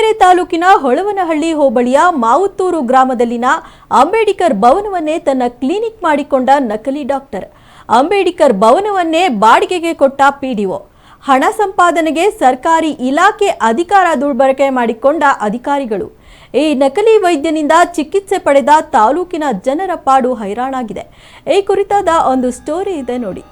ಕೊರಟಗೆರೆ ತಾಲೂಕಿನ ಹೊಳವನಹಳ್ಳಿ ಹೋಬಳಿಯ ಮಾವುತ್ತೂರು ಗ್ರಾಮದಲ್ಲಿನ ಅಂಬೇಡ್ಕರ್ ಭವನವನ್ನೇ ತನ್ನ ಕ್ಲಿನಿಕ್ ಮಾಡಿಕೊಂಡ ನಕಲಿ ಡಾಕ್ಟರ್. ಅಂಬೇಡ್ಕರ್ ಭವನವನ್ನೇ ಬಾಡಿಗೆಗೆ ಕೊಟ್ಟ ಪಿಡಿಒ. ಹಣ ಸಂಪಾದನೆಗೆ ಸರ್ಕಾರಿ ಇಲಾಖೆ ಅಧಿಕಾರ ದುರ್ಬಳಕೆ ಮಾಡಿಕೊಂಡ ಅಧಿಕಾರಿಗಳು. ಈ ನಕಲಿ ವೈದ್ಯನಿಂದ ಚಿಕಿತ್ಸೆ ಪಡೆದ ತಾಲೂಕಿನ ಜನರ ಪಾಡು ಹೈರಾಣಾಗಿದೆ. ಈ ಕುರಿತಾದ ಒಂದು ಸ್ಟೋರಿ ಇದೆ ನೋಡಿ.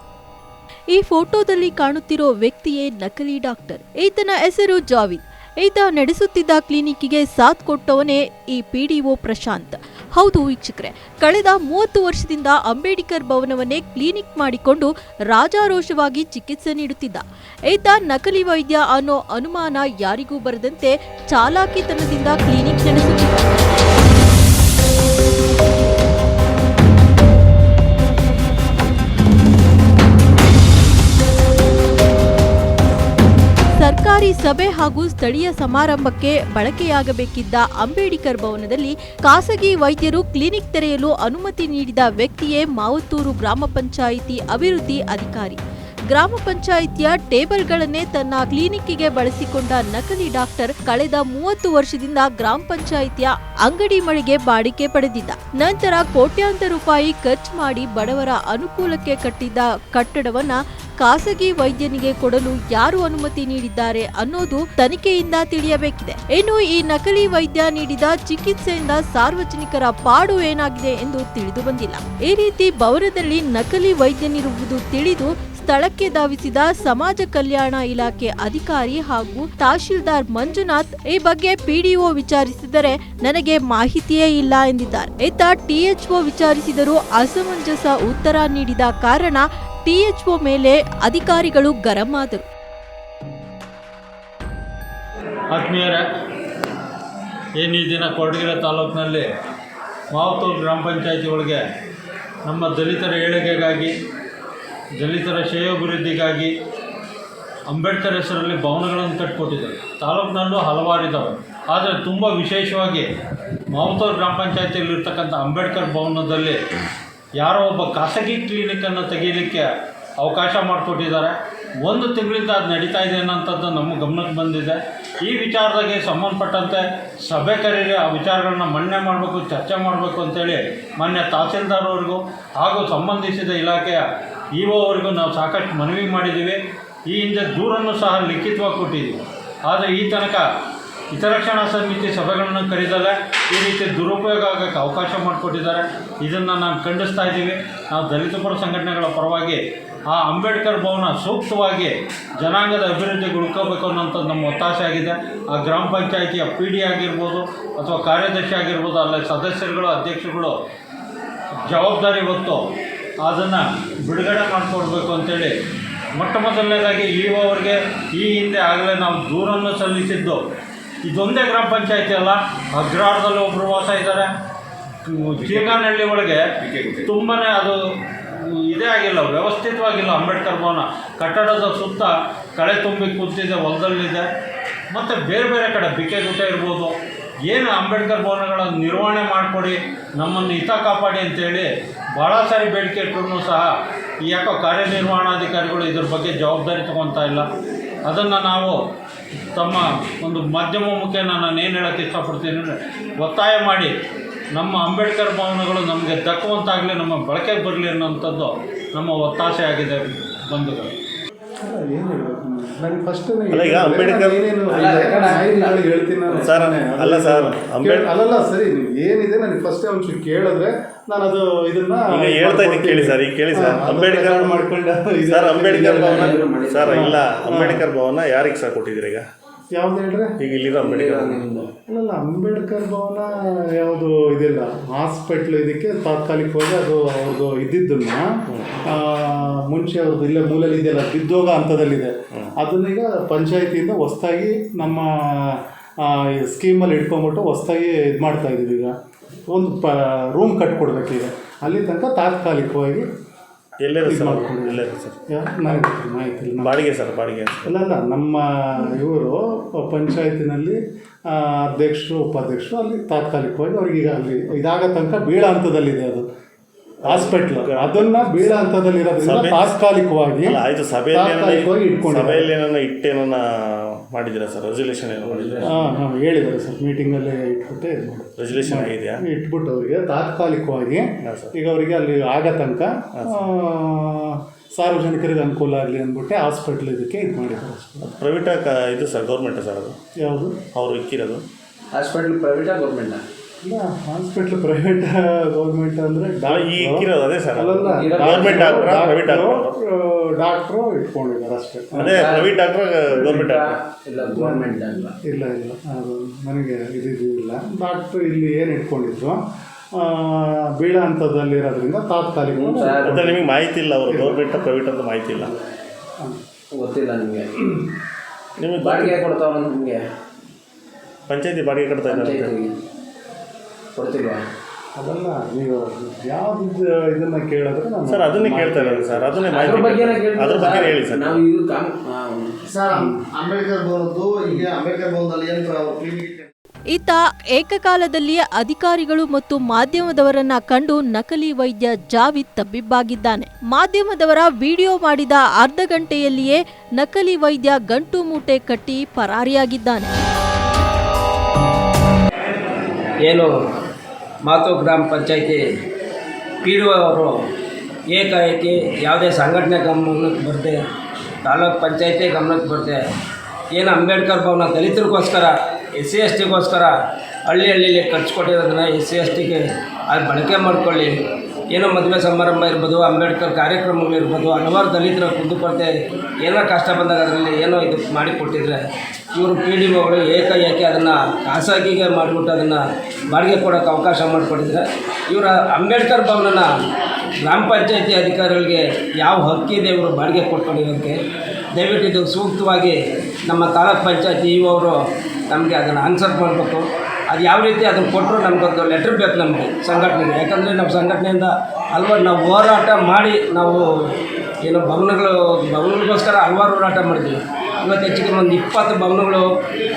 ಈ ಫೋಟೋದಲ್ಲಿ ಕಾಣುತ್ತಿರೋ ವ್ಯಕ್ತಿಯೇ ನಕಲಿ ಡಾಕ್ಟರ್. ಈತನ ಹೆಸರು ಜಾವಿದ್. ಈತ ನಡೆಸುತ್ತಿದ್ದ ಕ್ಲಿನಿಕ್ಗೆ ಸಾಥ್ ಕೊಟ್ಟವನೇ ಈ ಪಿಡಿಒ ಪ್ರಶಾಂತ್. ಹೌದು ವೀಕ್ಷಕರೇ, ಕಳೆದ ಮೂವತ್ತು ವರ್ಷದಿಂದ ಅಂಬೇಡ್ಕರ್ ಭವನವನ್ನೇ ಕ್ಲಿನಿಕ್ ಮಾಡಿಕೊಂಡು ರಾಜಾರೋಷವಾಗಿ ಚಿಕಿತ್ಸೆ ನೀಡುತ್ತಿದ್ದ. ಈತ ನಕಲಿ ವೈದ್ಯ ಅನ್ನೋ ಅನುಮಾನ ಯಾರಿಗೂ ಬರದಂತೆ ಚಾಲಾಕಿತನದಿಂದ ಕ್ಲಿನಿಕ್ ನಡೆಸುತ್ತಿದ್ದ. ಸರ್ಕಾರಿ ಸಭೆ ಹಾಗೂ ಸ್ಥಳೀಯ ಸಮಾರಂಭಕ್ಕೆ ಬಳಕೆಯಾಗಬೇಕಿದ್ದ ಅಂಬೇಡ್ಕರ್ ಭವನದಲ್ಲಿ ಖಾಸಗಿ ವೈದ್ಯರು ಕ್ಲಿನಿಕ್ ತೆರೆಯಲು ಅನುಮತಿ ನೀಡಿದ ವ್ಯಕ್ತಿಯೇ ಮಾವತ್ತೂರು ಗ್ರಾಮ ಪಂಚಾಯಿತಿ ಅಭಿವೃದ್ಧಿ ಅಧಿಕಾರಿ. ಗ್ರಾಮ ಪಂಚಾಯಿತಿಯ ಟೇಬಲ್ಗಳನ್ನೇ ತನ್ನ ಕ್ಲಿನಿಕ್ಗೆ ಬಳಸಿಕೊಂಡ ನಕಲಿ ಡಾಕ್ಟರ್ ಕಳೆದ ಮೂವತ್ತು ವರ್ಷದಿಂದ ಗ್ರಾಮ ಪಂಚಾಯಿತಿಯ ಅಂಗಡಿ ಮಳಿಗೆ ಬಾಡಿಕೆ ಪಡೆದಿದ್ದ. ನಂತರ ಕೋಟ್ಯಾಂತರ ರೂಪಾಯಿ ಖರ್ಚು ಮಾಡಿ ಬಡವರ ಅನುಕೂಲಕ್ಕೆ ಕಟ್ಟಿದ್ದ ಕಟ್ಟಡವನ್ನ ಖಾಸಗಿ ವೈದ್ಯನಿಗೆ ಕೊಡಲು ಯಾರು ಅನುಮತಿ ನೀಡಿದ್ದಾರೆ ಅನ್ನೋದು ತನಿಖೆಯಿಂದ ತಿಳಿಯಬೇಕಿದೆ. ಇನ್ನು ಈ ನಕಲಿ ವೈದ್ಯ ನೀಡಿದ ಚಿಕಿತ್ಸೆಯಿಂದ ಸಾರ್ವಜನಿಕರ ಪಾಡು ಏನಾಗಿದೆ ಎಂದು ತಿಳಿದು ಬಂದಿಲ್ಲ. ಈ ರೀತಿ ಭವನದಲ್ಲಿ ನಕಲಿ ವೈದ್ಯನಿರುವುದು ತಿಳಿದು ಸ್ಥಳಕ್ಕೆ ಧಾವಿಸಿದ ಸಮಾಜ ಕಲ್ಯಾಣ ಇಲಾಖೆ ಅಧಿಕಾರಿ ಹಾಗೂ ತಹಶೀಲ್ದಾರ್ ಮಂಜುನಾಥ್ ಈ ಬಗ್ಗೆ ಪಿಡಿಒ ವಿಚಾರಿಸಿದರೆ ನನಗೆ ಮಾಹಿತಿಯೇ ಇಲ್ಲ ಎಂದಿದ್ದಾರೆ. ಇತ್ತ ಟಿಎಚ್ಒ ವಿಚಾರಿಸಿದರೂ ಅಸಮಂಜಸ ಉತ್ತರ ನೀಡಿದ ಕಾರಣ ಟಿಎಚ್ಒ ಮೇಲೆ ಅಧಿಕಾರಿಗಳು ಗರಂ ಆದರು ದಿನ ಕೊಡಗಿರ ತಾಲೂಕಿನಲ್ಲಿ ಮಾವತ್ತೂರು ಗ್ರಾಮ ಪಂಚಾಯತಿ ಒಳಗೆ ನಮ್ಮ ದಲಿತರ ಏಳಿಗೆಗಾಗಿ ದಲಿತರ ಶ್ರೇಯೋಭಿವೃದ್ಧಿಗಾಗಿ ಅಂಬೇಡ್ಕರ್ ಹೆಸರಲ್ಲಿ ಭವನಗಳನ್ನು ಕಟ್ಟಿಕೊಟ್ಟಿದ್ದಾರೆ ತಾಲೂಕಿನಲ್ಲೂ ಹಲವಾರು ಇದ್ದಾವೆ ಆದರೆ ತುಂಬ ವಿಶೇಷವಾಗಿ ಮಾವತ್ತೂರು ಗ್ರಾಮ ಪಂಚಾಯತಿಯಲ್ಲಿರ್ತಕ್ಕಂಥ ಅಂಬೇಡ್ಕರ್ ಭವನದಲ್ಲಿ ಯಾರೋ ಒಬ್ಬ ಖಾಸಗಿ ಕ್ಲಿನಿಕನ್ನು ತೆಗೀಲಿಕ್ಕೆ ಅವಕಾಶ ಮಾಡಿಕೊಟ್ಟಿದ್ದಾರೆ. ಒಂದು ತಿಂಗಳಿಂದ ಅದು ನಡೀತಾ ಇದೆ ಅನ್ನೋಂಥದ್ದು ನಮ್ಮ ಗಮನಕ್ಕೆ ಬಂದಿದೆ. ಈ ವಿಚಾರದಾಗೆ ಸಂಬಂಧಪಟ್ಟಂತೆ ಸಭೆ ಕರೀರಿ, ಆ ವಿಚಾರಗಳನ್ನ ಮನ್ನಣೆ ಮಾಡಬೇಕು, ಚರ್ಚೆ ಮಾಡಬೇಕು ಅಂತೇಳಿ ಮಾನ್ಯ ತಹಸೀಲ್ದಾರ್ ಅವರಿಗೂ ಹಾಗೂ ಸಂಬಂಧಿಸಿದ ಇಲಾಖೆಯ ಇ ಒ ಅವರಿಗೂ ನಾವು ಸಾಕಷ್ಟು ಮನವಿ ಮಾಡಿದ್ದೀವಿ. ಈ ಹಿಂದೆ ದೂರನ್ನು ಸಹ ಲಿಖಿತವಾಗಿ ಕೊಟ್ಟಿದ್ದೀವಿ. ಆದರೆ ಈ ತನಕ ಹಿತರಕ್ಷಣಾ ಸಮಿತಿ ಸಭೆಗಳನ್ನು ಕರೆದಲ್ಲ ಈ ರೀತಿ ದುರುಪಯೋಗ ಆಗೋಕ್ಕೆ ಅವಕಾಶ ಮಾಡಿಕೊಟ್ಟಿದ್ದಾರೆ. ಇದನ್ನು ನಾವು ಖಂಡಿಸ್ತಾ ಇದ್ದೀವಿ. ನಾವು ದಲಿತ ಪರ ಸಂಘಟನೆಗಳ ಪರವಾಗಿ ಆ ಅಂಬೇಡ್ಕರ್ ಭವನ ಸೂಕ್ತವಾಗಿ ಜನಾಂಗದ ಅಭಿವೃದ್ಧಿಗೆ ಉಳ್ಕೋಬೇಕು ಅನ್ನೋಂಥದ್ದು ನಮ್ಮ ಒತ್ತಾಸೆ ಆಗಿದೆ. ಆ ಗ್ರಾಮ ಪಂಚಾಯಿತಿಯ ಪಿ ಡಿ ಆಗಿರ್ಬೋದು ಅಥವಾ ಕಾರ್ಯದರ್ಶಿ ಆಗಿರ್ಬೋದು ಅಲ್ಲ ಸದಸ್ಯರುಗಳು ಅಧ್ಯಕ್ಷರುಗಳು ಜವಾಬ್ದಾರಿ ಹೊತ್ತು ಅದನ್ನು ಬಿಡುಗಡೆ ಮಾಡಿಕೊಡ್ಬೇಕು ಅಂತೇಳಿ ಮೊಟ್ಟ ಮೊದಲನೇದಾಗಿ ಇ ಒ ಈ ಹಿಂದೆ ಆಗಲೇ ನಾವು ದೂರನ್ನು ಸಲ್ಲಿಸಿದ್ದು. ಇದೊಂದೇ ಗ್ರಾಮ ಪಂಚಾಯತಿ ಅಲ್ಲ ಅಗ್ರಹಾರದಲ್ಲಿ ಒಬ್ಬರು ವಾಸ ಇದ್ದಾರೆ. ಜೀಗಾನಹಳ್ಳಿ ಒಳಗೆ ತುಂಬಾ ಅದು ಇದೇ ಆಗಿಲ್ಲ, ವ್ಯವಸ್ಥಿತವಾಗಿಲ್ಲ. ಅಂಬೇಡ್ಕರ್ ಭವನ. ಕಟ್ಟಡದ ಸುತ್ತ ಕಳೆ ತುಂಬಿ ಕೂತಿದೆ, ಹೊಲದಲ್ಲಿದೆ. ಮತ್ತು ಬೇರೆ ಬೇರೆ ಕಡೆ ಬಿಕೆಗುಡ್ಡ ಇರ್ಬೋದು. ಏನು ಅಂಬೇಡ್ಕರ್ ಭವನಗಳ ನಿರ್ವಹಣೆ ಮಾಡಿಕೊಡಿ, ನಮ್ಮನ್ನು ಹಿತ ಕಾಪಾಡಿ ಅಂತೇಳಿ ಭಾಳ ಸಾರಿ ಬೇಡಿಕೆ ಇಟ್ಟರು ಸಹ ಈ ಯಾಕೋ ಕಾರ್ಯನಿರ್ವಹಣಾಧಿಕಾರಿಗಳು ಇದ್ರ ಬಗ್ಗೆ ಜವಾಬ್ದಾರಿ ತಗೊತಾ ಇಲ್ಲ. ಅದನ್ನು ನಾವು ತಮ್ಮ ಒಂದು ಮಾಧ್ಯಮ ಮುಖೇನ ನಾನು ಏನು ಹೇಳೋಕ್ಕೆ ಇಷ್ಟಪಡ್ತೀನಿ ಅಂದರೆ ಒತ್ತಾಯ ಮಾಡಿ ನಮ್ಮ ಅಂಬೇಡ್ಕರ್ ಭವನಗಳು ನಮಗೆ ದಕ್ಕುವಂತಾಗಲಿ ನಮ್ಮ ಬಳಕೆಗೆ ಬರಲಿ ಅನ್ನೋಂಥದ್ದು ನಮ್ಮ ಒತ್ತಾಸೆ ಆಗಿದೆ ಬಂಧುಗಳು ಏನು ಹೇಳ್ಬೇಕು ನನಗೆ ಫಸ್ಟ್ ಅಲ್ಲ, ಈಗ ಅಂಬೇಡ್ಕರ್- ಏನೇನು ಹೇಳ್ತೀನಿ ಸರ್, ಅಲ್ಲ ಸರ್, ಅಂಬೇಡ್ಕರ್ ಅಲ್ಲಲ್ಲ ಸರಿ ಏನಿದೆ ನನಗೆ ಫಸ್ಟ್ ಒಂಚೂರು ಕೇಳಿದ್ರೆ ನಾನು ಅದು ಇದನ್ನ ಈಗ ಹೇಳ್ತಾ ಇದ್ದೀನಿ ಕೇಳಿ ಸರ್ ಈಗ ಕೇಳಿ ಸರ್ ಅಂಬೇಡ್ಕರ್ ಮಾಡ್ಕೊಂಡು ಸರ್ ಅಂಬೇಡ್ಕರ್ ಭವನ ಮಾಡಿ. ಸರ್. ಇಲ್ಲ ಅಂಬೇಡ್ಕರ್ ಭವನ ಯಾರಿಗೆ ಸರ್ ಕೊಟ್ಟಿದ್ದೀರಿ ಈಗ ಯಾವ್ದು ಹೇಳ್ರೆ? ಈಗ ಇಲ್ಲಿರೋ ಅಂಬೇಡ್ಕರ್ ಅಲ್ಲಲ್ಲ ಅಂಬೇಡ್ಕರ್ ಭವನ ಯಾವುದು ಇದಿಲ್ಲ. ಹಾಸ್ಪಿಟ್ಲ್ ಇದಕ್ಕೆ ತಾತ್ಕಾಲಿಕವಾಗಿ ಅದು ಅವ್ರದ್ದು ಇದ್ದಿದ್ದನ್ನ ಮುಂಚೆ ಅವ್ರದ್ದು ಇಲ್ಲೇ ಮೂಲಲ್ಲಿ ಇದೆಯಲ್ಲ ಬಿದ್ದೋಗ ಹಂತದಲ್ಲಿದೆ. ಅದನ್ನೀಗ ಪಂಚಾಯತಿಯಿಂದ ಹೊಸ್ದಾಗಿ ನಮ್ಮ ಸ್ಕೀಮಲ್ಲಿ ಇಟ್ಕೊಂಬಿಟ್ಟು ಹೊಸ್ದಾಗಿ ಇದು ಮಾಡ್ತಾ ಇದ್ದೀವಿ ಈಗ. ಒಂದು ಪ ರೂಮ್ ಕಟ್ಕೊಡ್ಬೇಕೀಗ. ಅಲ್ಲಿ ತನಕ ತಾತ್ಕಾಲಿಕವಾಗಿ ಎಲ್ಲೇ ಇದು ಸರ್ ಮಾಡ್ಕೊಂಡು. ಸರ್ ನನಗೆ ಮಾಹಿತಿ ಬಾಡಿಗೆ ಸರ್ ಬಾಡಿಗೆ ಅಲ್ಲ ಅಲ್ಲ ನಮ್ಮ ಇವರು ಪಂಚಾಯತಿನಲ್ಲಿ ಅಧ್ಯಕ್ಷರು ಉಪಾಧ್ಯಕ್ಷರು ಅಲ್ಲಿ ತಾತ್ಕಾಲಿಕವಾಗಿ ಅವ್ರಿಗೆ ಈಗ ಅಲ್ಲಿ ಇದಾಗ ತನಕ ಬೀಳ ಹಂತದಲ್ಲಿದೆ ಅದು ಹಾಸ್ಪಿಟ್ಲ್ ಅದನ್ನ ಬೀಳ ಸಭೆ- ತಾತ್ಕಾಲಿಕವಾಗಿ ಆಯ್ತು ಸಭೆಯಲ್ಲಿ ಇಟ್ಕೊಂಡು. ಸಭೆಯಲ್ಲಿ ಏನನ್ನ ಇಟ್ಟೇನ ಮಾಡಿದ್ದೀರಾ ಸರ್? ರೆಸಲ್ಯೂಷನ್ ಏನು ಮಾಡಿದ್ದೀರಾ? ಹಾಂ ಹಾಂ ಹೇಳಿದ್ದಾರೆ ಸರ್. ಮೀಟಿಂಗಲ್ಲೇ ಇಟ್ಬಿಟ್ಟು ಇದು. ರೆಸಲ್ಯೂಷನ್ ಆಗಿದೆಯಾ? ಇಟ್ಬಿಟ್ಟು ಅವರಿಗೆ ತಾತ್ಕಾಲಿಕವಾಗಿ ಹಾಂ ಸರ್. ಈಗ ಅವರಿಗೆ ಅಲ್ಲಿ ಆಗ ತನಕ ಸಾರ್ವಜನಿಕರಿಗೆ ಅನುಕೂಲ ಆಗಲಿ ಅಂದ್ಬಿಟ್ಟು ಹಾಸ್ಪಿಟ್ಲ್ ಇದಕ್ಕೆ ಇದು ಮಾಡಿದ್ದಾರೆ ಪ್ರೈವೇಟ್ ಅದು ಪ್ರೈವೇಟ ಇದು ಸರ್ ಗೌರ್ಮೆಂಟ್ ಸರ್ ಅದು? ಯಾವುದು? ಅವರು ಇಕ್ಕಿರೋದು? ಹಾಸ್ಪಿಟಲ್ ಪ್ರೈವೇಟಾ ಗೌರ್ಮೆಂಟಾ ಇಲ್ಲ ಹಾಸ್ಪಿಟ್ಲ್ ಪ್ರೈವೇಟ್ ಗೌರ್ಮೆಂಟ್ ಅಂದರೆ ಈ ಇಕ್ಕಿರೋದು ಅದೇ ಸರ್ ಅಲ್ಲಲ್ಲ ಗೌರ್ಮೆಂಟ್ ಡಾಕ್ಟ್ರಾ ಪ್ರೈವೇಟ್ ಡಾಕ್ಟ್ರಾ ಡಾಕ್ಟ್ರು ಇಟ್ಕೊಂಡಿದ್ದಾರೆ ಅಷ್ಟೇ. ಅದೇ ಪ್ರೈವೇಟ್ ಡಾಕ್ಟರ್ ಗೌರ್ಮೆಂಟ್ ಇಲ್ಲ ಗೌರ್ಮೆಂಟ್ ಅಲ್ಲ ಇಲ್ಲ ಇಲ್ಲ ಅದು ನನಗೆ ಇದು ಇದು ಇಲ್ಲ. ಡಾಕ್ಟ್ರು ಇಲ್ಲಿ ಏನು ಇಟ್ಕೊಂಡಿದ್ರು ಆ, ಬೀಳ ಹಂತದಲ್ಲಿರೋದ್ರಿಂದ ತಾತ್ಕಾಲಿಕ ಮತ್ತೆ ನಿಮಗೆ ಮಾಹಿತಿ ಇಲ್ಲ ಅವರು ಗೌರ್ಮೆಂಟ್ ಪ್ರೈವೇಟ್ ಅಂತ ಮಾಹಿತಿ ಇಲ್ಲ. ಗೊತ್ತಿಲ್ಲ ನಿಮಗೆ. ನಿಮಗೆ ಬಾಡಿಗೆ ಕೊಡ್ತಾವ ನಿಮಗೆ. ಪಂಚಾಯತಿ ಬಾಡಿಗೆ ಕಟ್ತಾ ಇದ್ದಾರೆ. ಕೊಡ್ತಿಲ್ವಾ ಅದಲ್ಲ ನೀವು ಯಾವ್ದು ಇದನ್ನ ಕೇಳಿದ್ರೆ ನಾನು ಸರ್ ಅದನ್ನೇ ಕೇಳ್ತಾ ಇರೋದು ಸರ್. ಅದನ್ನೇ ಅದ್ರ ಬಗ್ಗೆನೇ ಅದ್ರ ಬಗ್ಗೆ ಹೇಳಿ ಸರ್. ನಾವು ಇದು ಸರ್ ಅಂಬೇಡ್ಕರ್ ಭವನದ್ದು ಈಗ ಅಂಬೇಡ್ಕರ್ ಭವನದಲ್ಲಿ ಏನು ಈತ ಏಕಕಾಲದಲ್ಲಿ ಅಧಿಕಾರಿಗಳು ಮತ್ತು ಮಾಧ್ಯಮದವರನ್ನ ಕಂಡು ನಕಲಿ ವೈದ್ಯ ಜಾವಿದ್ ತಬ್ಬಿಬ್ಬಾಗಿದ್ದಾನೆ. ಮಾಧ್ಯಮದವರ ವಿಡಿಯೋ ಮಾಡಿದ ಅರ್ಧ ಗಂಟೆಯಲ್ಲಿಯೇ ನಕಲಿ ವೈದ್ಯ ಗಂಟು ಮೂಟೆ ಕಟ್ಟಿ ಪರಾರಿಯಾಗಿದ್ದಾನೆ. ಏನು? ಮಾತು ಗ್ರಾಮ ಪಂಚಾಯಿತಿ ಪಿ ಡಿ ಅವರು ಏಕಾಏಕಿ ಯಾವುದೇ ಸಂಘಟನೆ ಗಮನಕ್ಕೆ ಬರದೆ, ತಾಲೂಕು ಪಂಚಾಯಿತಿ ಗಮನಕ್ಕೆ ಬರದೆ, ಏನು ಅಂಬೇಡ್ಕರ್ ಭವನ ದಲಿತರಿಗೋಸ್ಕರ, ಎಸ್ ಸಿ ಎಸ್ ಟಿಗೋಸ್ಕರ ಹಳ್ಳಿ ಹಳ್ಳಿಲಿ ಖರ್ಚು ಎಸ್ ಸಿ ಎಸ್ ಟಿಗೆ ಅದು ಬಳಕೆ ಮಾಡ್ಕೊಳ್ಳಿ. ಏನೋ ಮದುವೆ ಸಮಾರಂಭ ಇರ್ಬೋದು, ಅಂಬೇಡ್ಕರ್ ಕಾರ್ಯಕ್ರಮಗಳಿರ್ಬೋದು ಹಲವಾರು ದಲಿತರ ಕುಂದುಕೊರತೆ ಏನೋ ಕಷ್ಟ ಬಂದಾಗ ಅದರಲ್ಲಿ ಏನೋ ಇದು ಮಾಡಿಕೊಟ್ಟಿದ್ರೆ ಇವರು ಪಿ ಡಿ ಒಗಳು ಏಕಾಏಕಿ ಅದನ್ನು ಖಾಸಗಿಗೆ ಮಾಡಿಬಿಟ್ಟು ಅದನ್ನು ಬಾಡಿಗೆ ಕೊಡೋಕ್ಕೆ ಅವಕಾಶ ಮಾಡಿಕೊಟ್ಟಿದ್ರೆ ಇವರ ಅಂಬೇಡ್ಕರ್ ಭವನನ ಗ್ರಾಮ ಪಂಚಾಯತಿ ಅಧಿಕಾರಿಗಳಿಗೆ ಯಾವ ಹಕ್ಕಿದೆ ಇವರು ಬಾಡಿಗೆ ಕೊಟ್ಕೊಂಡಿರೋದಕ್ಕೆ? ದಯವಿಟ್ಟು ಇದು ಸೂಕ್ತವಾಗಿ ನಮ್ಮ ತಾಲೂಕ್ ಪಂಚಾಯತಿ ಇವರು ನಮಗೆ ಅದನ್ನು ಆನ್ಸರ್ ಮಾಡಬೇಕು. ಅದು ಯಾವ ರೀತಿ ಅದನ್ನು ಕೊಟ್ಟರು ನಮಗೊಂದು ಲೆಟ್ರ್ ಬೇಕು ನಮಗೆ ಸಂಘಟನೆಗೆ. ಯಾಕಂದರೆ ನಮ್ಮ ಸಂಘಟನೆಯಿಂದ ಹಲ್ವಾರು ನಾವು ಹೋರಾಟ ಮಾಡಿ ನಾವು ಏನು ಭವನಗಳು, ಭವನಗಳಿಗೋಸ್ಕರ ಹಲವಾರು ಹೋರಾಟ ಮಾಡಿದ್ವಿ. ಇವತ್ತು ಹೆಚ್ಚಿಗೆ ಒಂದು ಇಪ್ಪತ್ತು ಭವನಗಳು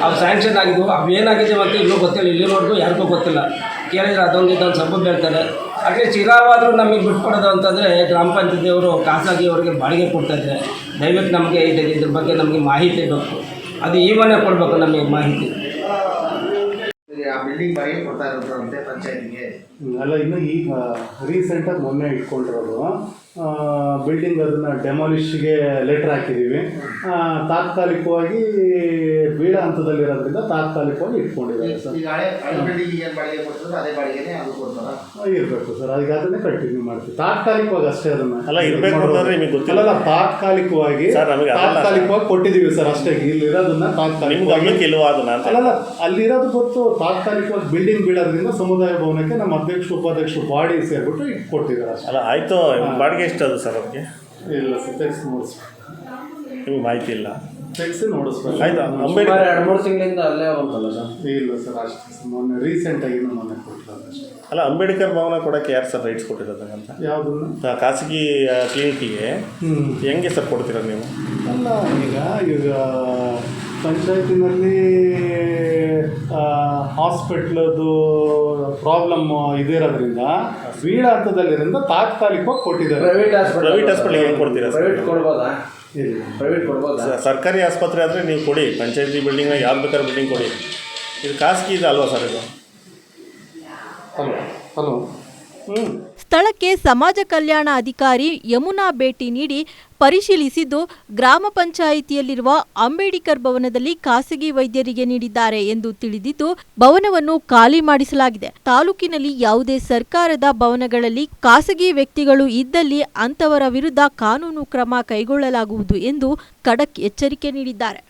ಅವು ಸ್ಯಾಂಕ್ಷನ್ ಆಗಿದ್ವು. ಅವು ಏನಾಗಿದೆ ಅಂತ ಇನ್ನೂ ಗೊತ್ತಿಲ್ಲ. ಇಲ್ಲಿವರೆಗೂ ಯಾರಿಗೂ ಗೊತ್ತಿಲ್ಲ. ಕೇಳಿದ್ರೆ ಅದೊಂದು ಇದೊಂದು ಸಬ್ಬು ಹೇಳ್ತಾರೆ. ಅಟ್ಲೀಸ್ಟ್ ಇರಾವಾದರೂ ನಮಗೆ ಬಿಟ್ಕೊಡೋದು ಅಂತಂದರೆ ಗ್ರಾಮ ಪಂಚಾಯತಿಯವರು ಖಾಸಗಿ ಅವರಿಗೆ ಬಾಡಿಗೆ ಕೊಡ್ತಾಯಿದ್ದಾರೆ ದಯವಿಟ್ಟು ನಮಗೆ ಇದು ಇದ್ರ ಬಗ್ಗೆ ನಮಗೆ ಮಾಹಿತಿ ಬೇಕು. ಅದು ಈವನೇ ಕೊಡಬೇಕು ನಮಗೆ ಮಾಹಿತಿ. ಆ ಬಿಲ್ಡಿಂಗ್ ಬಾಡಿಗೆ ಕೊಡ್ತಾ ಇರೋದ್ರಂತೆ ಪಂಚಾಯತಿಗೆ. ಅಲ್ಲ ಇನ್ನು ಈಗ ರೀಸೆಂಟಾಗಿ ಮೊನ್ನೆ ಇಟ್ಕೊಂಡಿರೋದು ಬಿಲ್ಡಿಂಗ್ ಅದನ್ನ ಡೆಮಾಲಿಷ್ಗೆ ಲೆಟ್ರ್ ಹಾಕಿದ್ದೀವಿ ತಾತ್ಕಾಲಿಕವಾಗಿ ಹಂತದಲ್ಲಿರೋದ್ರಿಂದ ತಾತ್ಕಾಲಿಕವಾಗಿ ಇಟ್ಕೊಂಡಿದ್ದಾರೆ ಸರ್. ಈಗ ಹಳೆ ಹಳೆ ಬಿಲ್ಡಿಂಗ್ ಏನು ಬಾಡಿಗೆ ಅದೇ ಬಾಡಿಗೆನೇ ಅದು ಕೊಡ್ತಾರ? ಇರಬೇಕು ಸರ್. ಅದಕ್ಕೆ ಅದನ್ನೇ ಕಂಟಿನ್ಯೂ ಮಾಡ್ತೀವಿ. ತಾತ್ಕಾಲಿಕವಾಗಿ ಅಷ್ಟೇ ಅದನ್ನ ಅಲ್ಲ, ಇರಬೇಕು ಅಂತಂದ್ರೆ ನಿಮಗೆ ಗೊತ್ತಿಲ್ಲ. ಅಲ್ಲ ತಾತ್ಕಾಲಿಕವಾಗಿ ಸರ್, ನಮಗೆ ಅದಲ್ಲ. ತಾತ್ಕಾಲಿಕವಾಗಿ ಕೊಟ್ಟಿದ್ದೀವಿ ಸರ್ ಅಷ್ಟೇ. ಇಲ್ಲಿರೋದನ್ನ ತಾತ್ಕಾಲಿಕ ತಾತ್ಕಾಲಿಕವಾಗಿ ಗಮನಕ್ಕೆ ಇಲ್ವಾ ಅದನ್ನ ಅಂತ ಅಲ್ಲಲ್ಲ ಅಲ್ಲಿರೋದು ಗೊತ್ತು. ತಾತ್ಕಾಲಿಕವಾಗಿ ಬಿಲ್ಡಿಂಗ್ ಬೀಳೋದ್ರಿಂದ ಸಮುದಾಯ ಭವನಕ್ಕೆ ನಮ್ಮ ಅಧ್ಯಕ್ಷ ಉಪಾಧ್ಯಕ್ಷ ಬಾಡಿ ಸೇರ್ಬಿಟ್ಟು ಇಟ್ಕೊಟ್ಟಿದ್ದಾರೆ ಅಷ್ಟೇ. ಅಲ್ಲ ಆಯಿತು. ಬಾಡಿಗೆ ಎಷ್ಟು ಅದು ಸರ್ ಅದಕ್ಕೆ ಇಲ್ಲ ಸರ್ ತೆಗೆಸ್ಕೊಂಡು ನಿಮ್ಗೆ ನಿಮಗೆ ಮಾಹಿತಿ ಇಲ್ಲ. ತೆಗ್ಸಿ ನೋಡಿಸ್ಬೇಕು. ಆಯ್ತಾ? ಅಂಬೇಡ್ಕರ್ ಎರಡು ಮೂರು ತಿಂಗಳಿಂದ ಅಲ್ಲೇ ಸರ್? ಇಲ್ಲ ಸರ್ ಅಷ್ಟೇ ಮೊನ್ನೆ ರೀಸೆಂಟಾಗಿ ಮೊನ್ನೆ ಕೊಟ್ಟಿರೋದು ಅಷ್ಟೇ. ಅಲ್ಲ ಅಂಬೇಡ್ಕರ್ ಭವನ ಕೊಡಕ್ಕೆ ಯಾರು ಸರ್ ರೈಟ್ಸ್ ಕೊಟ್ಟಿರೋದು ಅಂತ ಯಾವುದನ್ನು ಖಾಸಗಿ ಕ್ಲಿನಿಕ್ಗೆ ಕ್ಲಿನಿಕ್ಕಿಗೆ ಹೆಂಗೆ ಸರ್ ಕೊಡ್ತೀರ ನೀವು? ಅಲ್ಲ ಈಗ ಈಗ ಪಂಚಾಯತಿನಲ್ಲಿ ಹಾಸ್ಪಿಟ್ಲದು ಪ್ರಾಬ್ಲಮ್ ಇದಿರೋದ್ರಿಂದ ಬೀಳ ಹಂತದಲ್ಲಿರೋದ್ರಿಂದ ತಾತ್ಕಾಲಿಕವಾಗಿ ಕೊಟ್ಟಿದ್ದಾರೆ. ಪ್ರೈವೇಟ್ ಹಾಸ್ಪಿಟಲ್ ಪ್ರೈವೇಟ್ ಹಾಸ್ಪಿಟಲ್ ಹೆಂಗೆ ಹೆಂಗ್ ಕೊಡ್ತೀರಾ ಸರ್? ಪ್ರೈವೇಟ್ ಕೊಡ್ಬೋದಾ? ಪ್ರೈವೇಟ್ ಕೊಡ್ಬೋದಾ? ಸರ್ಕಾರಿ ಆಸ್ಪತ್ರೆ ಆದರೆ ನೀವು ಕೊಡಿ. ಪಂಚಾಯತಿ ಬಿಲ್ಡಿಂಗ್ನಾಗ ಯಾರು ಬೇಕಾದ್ರೆ ಬಿಲ್ಡಿಂಗ್ ಕೊಡಿ. ಇದು ಖಾಸಗಿ ಇದೆ ಅಲ್ವಾ ಸರ್ ಇದು? Hello hello. ಹ್ಞೂ ಸ್ಥಳಕ್ಕೆ ಸಮಾಜ ಕಲ್ಯಾಣ ಅಧಿಕಾರಿ ಯಮುನಾ ಭೇಟಿ ನೀಡಿ ಪರಿಶೀಲಿಸಿದ್ದು ಗ್ರಾಮ ಪಂಚಾಯಿತಿಯಲ್ಲಿರುವ ಅಂಬೇಡ್ಕರ್ ಭವನದಲ್ಲಿ ಖಾಸಗಿ ವೈದ್ಯರಿಗೆ ನೀಡಿದ್ದಾರೆ ಎಂದು ತಿಳಿದಿದ್ದು, ಭವನವನ್ನು ಖಾಲಿ ಮಾಡಿಸಲಾಗಿದೆ. ತಾಲೂಕಿನಲ್ಲಿ ಯಾವುದೇ ಸರ್ಕಾರದ ಭವನಗಳಲ್ಲಿ ಖಾಸಗಿ ವ್ಯಕ್ತಿಗಳು ಇದ್ದಲ್ಲಿ ಅಂತವರ ವಿರುದ್ಧ ಕಾನೂನು ಕ್ರಮ ಕೈಗೊಳ್ಳಲಾಗುವುದು ಎಂದು ಖಡಕ್ ಎಚ್ಚರಿಕೆ ನೀಡಿದ್ದಾರೆ.